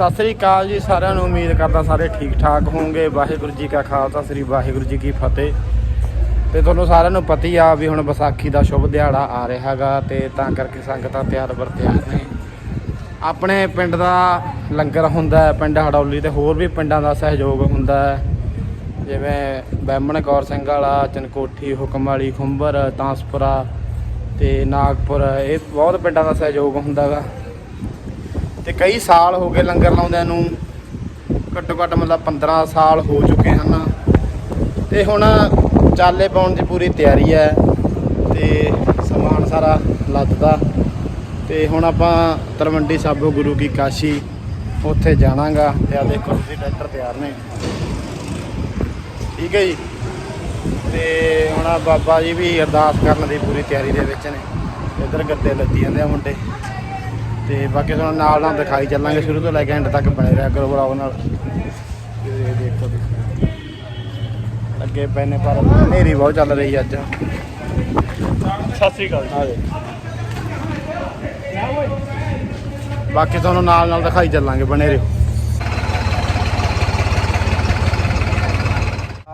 ਸਤਿ ਸ੍ਰੀ ਅਕਾਲ ਜੀ, ਸਾਰਿਆਂ ਨੂੰ ਉਮੀਦ ਕਰਦਾ ਸਾਰੇ ਠੀਕ ਠਾਕ ਹੋਵੋਗੇ ਵਾਹਿਗੁਰੂ ਜੀ ਕਾ ਖਾਲਸਾ, ਸ੍ਰੀ ਵਾਹਿਗੁਰੂ ਜੀ ਕੀ ਫਤਿਹ। ਤੇ ਤੁਹਾਨੂੰ ਸਾਰਿਆਂ ਨੂੰ ਪਤਾ ਹੀ ਆ ਵੀ ਹੁਣ ਵਿਸਾਖੀ ਦਾ ਸ਼ੁਭ ਦਿਹਾੜਾ ਆ ਰਿਹਾ ਹੈਗਾ ਤੇ ਤਾਂ ਕਰਕੇ ਸੰਗਤਾਂ ਤਿਆਰ ਬਰ ਤਿਆਰ ਨੇ। ਆਪਣੇ ਪਿੰਡ ਦਾ ਲੰਗਰ ਹੁੰਦਾ ਹੈ, ਪਿੰਡ ਹੜੌਲੀ ਤੇ ਹੋਰ ਵੀ ਪਿੰਡਾਂ ਦਾ ਸਹਿਯੋਗ ਹੁੰਦਾ ਹੈ। ਜਿਵੇਂ ਬੈਮਣ ਕੌਰ ਸਿੰਘ ਵਾਲਾ, ਚਨਕੋਠੀ ਹੁਕਮ ਵਾਲੀ ਖੁੰਬਰ, ਤਾਂਸਪੁਰਾ ਤੇ ਨਾਗਪੁਰ, ਇਹ ਬਹੁਤ ਪਿੰਡਾਂ ਦਾ ਸਹਿਯੋਗ ਹੁੰਦਾ ਗਾ ਤੇ ਕਈ ਸਾਲ ਹੋ ਗਏ ਲੰਗਰ ਲਾਉਂਦਿਆਂ ਨੂੰ। ਘੱਟੋ ਘੱਟ ਮਤਲਬ 15 ਸਾਲ ਹੋ ਚੁੱਕੇ ਹਨ। ਤੇ ਹੁਣ ਚਾਲੇ ਪਾਉਣ ਦੀ ਪੂਰੀ ਤਿਆਰੀ ਹੈ ਤੇ ਸਮਾਨ ਸਾਰਾ ਲੱਦਦਾ। ਤੇ ਹੁਣ ਆਪਾਂ ਤਰਵੰਡੀ ਸਾਬੋ ਗੁਰੂ ਕੀ ਕਾਸ਼ੀ ਉੱਥੇ ਜਾਣਾਗਾ ਤੇ ਆ ਦੇਖੋ ਤੁਸੀਂ ਟਰੈਕਟਰ ਤਿਆਰ ਨੇ। ਠੀਕ ਹੈ ਜੀ। ਤੇ ਹੁਣ ਆਹ ਬਾਬਾ ਜੀ ਵੀ ਅਰਦਾਸ ਕਰਨ ਦੀ ਪੂਰੀ ਤਿਆਰੀ ਦੇ ਵਿੱਚ ਨੇ। ਇੱਧਰ ਗੱਦੇ ਲੱਦੀ ਜਾਂਦੇ ਆ ਮੁੰਡੇ। ਤੇ ਬਾਕੀ ਤੁਹਾਨੂੰ ਨਾਲ ਨਾਲ ਦਿਖਾਈ ਚੱਲਾਂਗੇ ਸ਼ੁਰੂ ਤੋਂ ਲੈ ਕੇ ਐਂਡ ਤੱਕ ਬਣੇ ਰਿਹਾ ਕਰੋ ਬਰਾਬਰ ਨਾਲ। ਇਹ ਦੇਖੋ ਅੱਗੇ ਪਏ ਨੇ ਪਰ ਹਨੇਰੀ ਬਹੁਤ ਚੱਲ ਰਹੀ ਅੱਜ। ਸਤਿ ਸ੍ਰੀ ਅਕਾਲ ਆ ਦੇ ਬਾਕੀ ਤੁਹਾਨੂੰ ਨਾਲ ਨਾਲ ਦਿਖਾਈ ਚੱਲਾਂਗੇ ਬਣੇ ਰਹੋ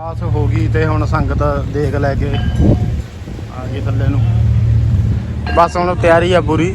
ਆਸ ਹੋ ਗਈ ਤੇ ਹੁਣ ਸੰਗਤ ਦੇਖ ਲੈ ਕੇ ਆ ਗਈ ਥੱਲੇ ਨੂੰ। ਬਸ ਹੁਣ ਤਿਆਰੀ ਆ ਪੂਰੀ।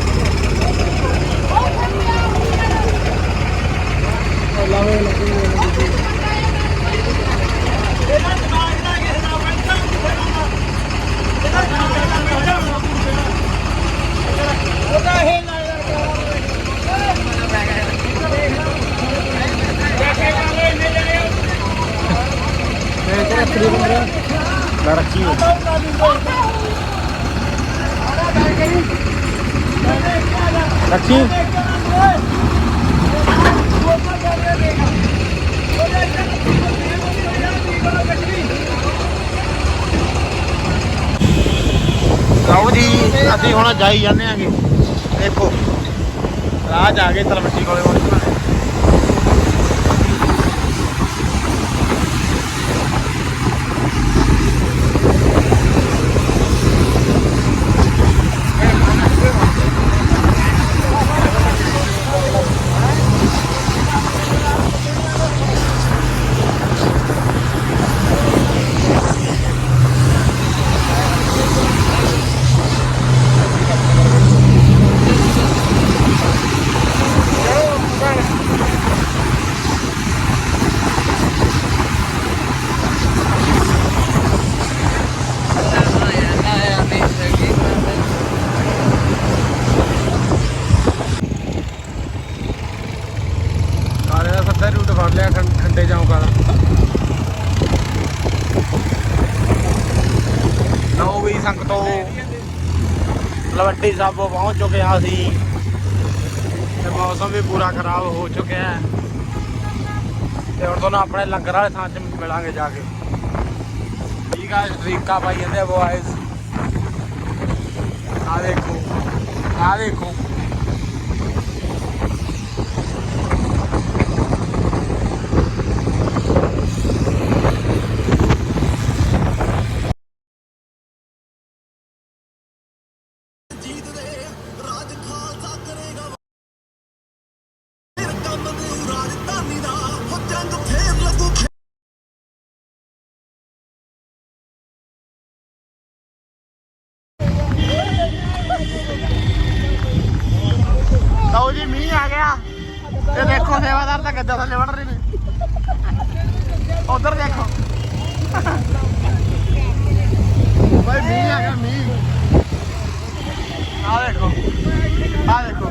ਮੈਂ ਰੱਖੀ ਹੋਈ। ਰੱਖੀ ਆਓ ਜੀ, ਅਸੀਂ ਹੁਣ ਜਾਈ ਜਾਂਦੇ ਆਂਗੇ ਦੇਖੋ ਰਾਜ ਆ ਗਏ ਤਲਵੱਟੀ ਕੋਲੇ ਹੁਣ ਕਾਲੇ ਦਾ ਸੱਦਾ ਰੂਟ ਫੜ ਲਿਆ ਖੰ- ਖੰਡੇ ਚੌਂਕਾ ਦਾ ਲਓ ਵੀ ਸੰਗਤੋ ਲਵੱਡੀ ਸਾਬੋ ਪਹੁੰਚ ਚੁੱਕੇ ਹਾਂ ਅਸੀਂ। ਤੇ ਮੌਸਮ ਵੀ ਪੂਰਾ ਖਰਾਬ ਹੋ ਚੁੱਕਿਆ ਹੈ। ਤੇ ਹੁਣ ਤੁਹਾਨੂੰ ਆਪਣੇ ਲੰਗਰ ਵਾਲੇ ਥਾਂ 'ਚ ਮਿਲਾਂਗੇ ਜਾ ਕੇ। ਠੀਕ ਆ ਰੀਕਾ ਪਾਈ ਜਾਂਦੇ ਆ ਬॉयਜ਼ ਆ ਦੇਖੋ ਆ ਦੇਖੋ। ਤੇ ਦੇਖੋ ਸੇਵਾਦਾਰ ਤਾਂ ਗੱਜਾ ਥੱਲੇ ਵੜ ਰਹੇ ਨੇ ਉਧਰ ਦੇਖੋ ਭਾਈ ਮੀਂਹ ਆ ਗਿਆ ਮੀਂਹ ਆ ਦੇਖੋ ਆ ਦੇਖੋ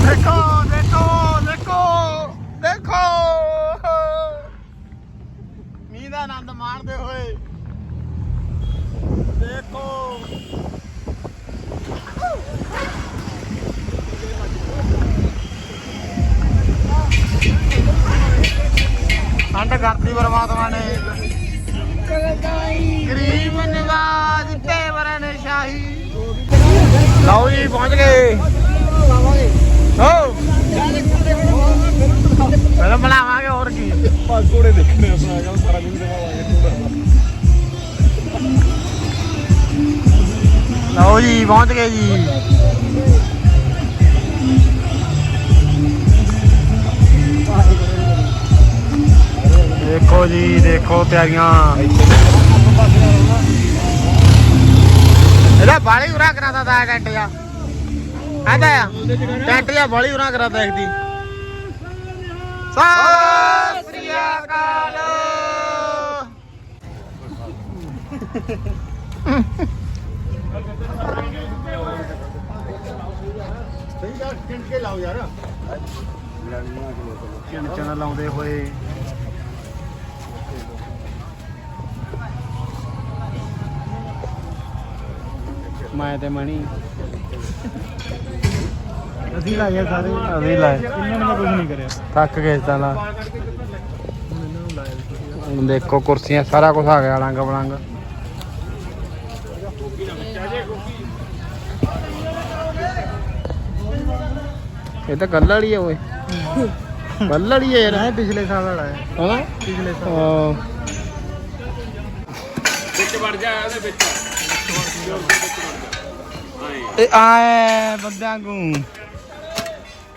ਦੇਖੋ ਦੇਖੋ ਦੇਖੋ ਦੇਖੋ ਮੀਂਹ ਦਾ ਆਨੰਦ ਮਾਣਦੇ ਹੋਏ ਦੇਖੋ ਅੰਡ ਕਰਤੀ ਪਰਮਾਤਮਾ ਨੇ। ਗਰੀਬ ਨਿਵਾਜ ਟੇਵਰ ਨੇ ਸ਼ਾਹੀ ਲਓ ਜੀ ਪਹੁੰਚ ਗਏ। ਹੋ ਪਹਿਲਾਂ ਬਣਾਵਾਂਗੇ ਹੋਰ ਕੀ। ਪੰਜ ਘੋੜੇ ਦੇਖਣੇ ਆਪਣਾ ਗੱਲ ਸਾਰਾ ਦਿਨ ਦਿਖਾਵਾਂਗੇ ਲਓ ਜੀ ਪਹੁੰਚ ਗਏ ਜੀ। ਦੇਖੋ ਜੀ ਦੇਖੋ ਤਿਆਰੀਆਂ। ਇਹਦਾ ਬਾਲੀ ਉਰਾ ਕਰਾਦਾ ਦਾ ਟੈਂਟ ਆਦਾ ਟੈਂਟ ਆ ਬਾਲੀ ਉਰਾ ਕਰਾਦਾ ਇੱਕ ਦੀ। ਸਤਿ ਸ੍ਰੀ ਅਕਾਲ। ਚਣ ਲਾਉਂਦੇ ਹੋਏ। ਮੈਂ ਤੇ ਮਣੀ। ਅਸੀਂ ਲਾਇਆ ਸਾਰੇ। ਅਸੀਂ ਲਾਏ। ਇਹਨਾਂ ਨੇ ਕੁਝ ਨਹੀਂ ਕਰਿਆ। ਥੱਕ ਗਏ ਤਾਂ ਲਾ ਹੁਣ ਦੇਖੋ ਕੁਰਸੀਆਂ ਸਾਰਾ ਕੁਝ ਆ ਗਿਆ ਲੰਗ ਬਲੰਗ ਇਹ ਤਾਂ ਕੱਲ ਵਾਲੀ ਆ ਓਏ। ਕੱਲ ਵਾਲੀ ਆ ਯਾਰ। ਪਿਛਲੇ ਸਾਲ ਵਾਲਾ ਹੈ। ਹਨਾ? ਪਿਛਲੇ ਸਾਲ। ਹਾਂ। ਵਿੱਚ ਵੜ ਜਾ ਉਹਦੇ ਵਿੱਚ। ਇਹ ਆਏ ਬੰਦਿਆਂ ਨੂੰ।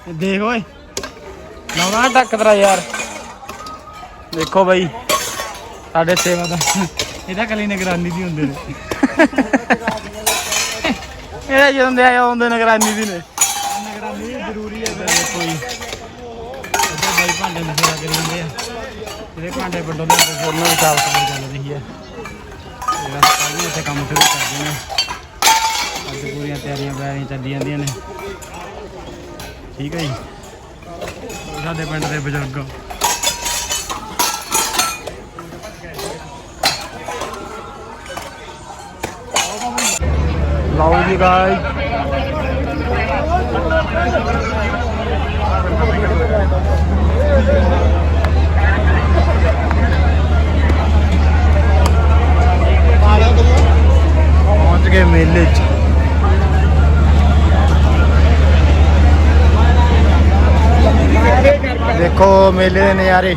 ਇਹ ਦੇਖ ਓਏ। ਲਾਉਣਾ ਟੱਕ ਤੇਰਾ ਯਾਰ। ਦੇਖੋ ਬਈ, ਸਾਡੇ ਸੇਵਾ ਦਾ। ਇਹਦਾ ਕਲੀ ਨਿਗਰਾਨੀ ਦੀ ਹੁੰਦੇ ਨੇ। ਇਹ ਜਦੋਂ ਦੇ ਆਏ ਹੁੰਦੇ ਨਿਗਰਾਨੀ ਦੀ ਨੇ। ਨਿਗਰਾਨੀ ਜ਼ਰੂਰੀ ਹੈ ਕੋਈ ਭਾਂਡੇ ਦੀ ਕਰੀ ਜਾਂਦੇ ਆ। ਜਿਹੜੇ ਭਾਂਡੇ ਵੱਡੋਂ ਦੇ ਹੁੰਦੇ ਉਹਨਾਂ ਸਾਫ਼ ਸਫ਼ਾਈ ਚੱਲ ਰਹੀ ਹੈ। ਜਿਹੜਾ ਇੱਥੇ ਕੰਮ ਸ਼ੁਰੂ ਕਰਦੇ ਨੇ। ਅੱਜ ਪੂਰੀਆਂ ਤਿਆਰੀਆਂ ਬਿਆਰੀਆਂ ਚੱਲੀ ਜਾਂਦੀਆਂ ਨੇ। ਠੀਕ ਹੈ ਜੀ। ਸਾਡੇ ਪਿੰਡ ਦੇ ਬਜ਼ੁਰਗ। ਲਓ ਜੀ ਗਾਇਸ ਪਹੁੰਚ ਗਏ ਮੇਲੇ 'ਚ। ਦੇਖੋ ਮੇਲੇ ਦੇ ਨਜ਼ਾਰੇ।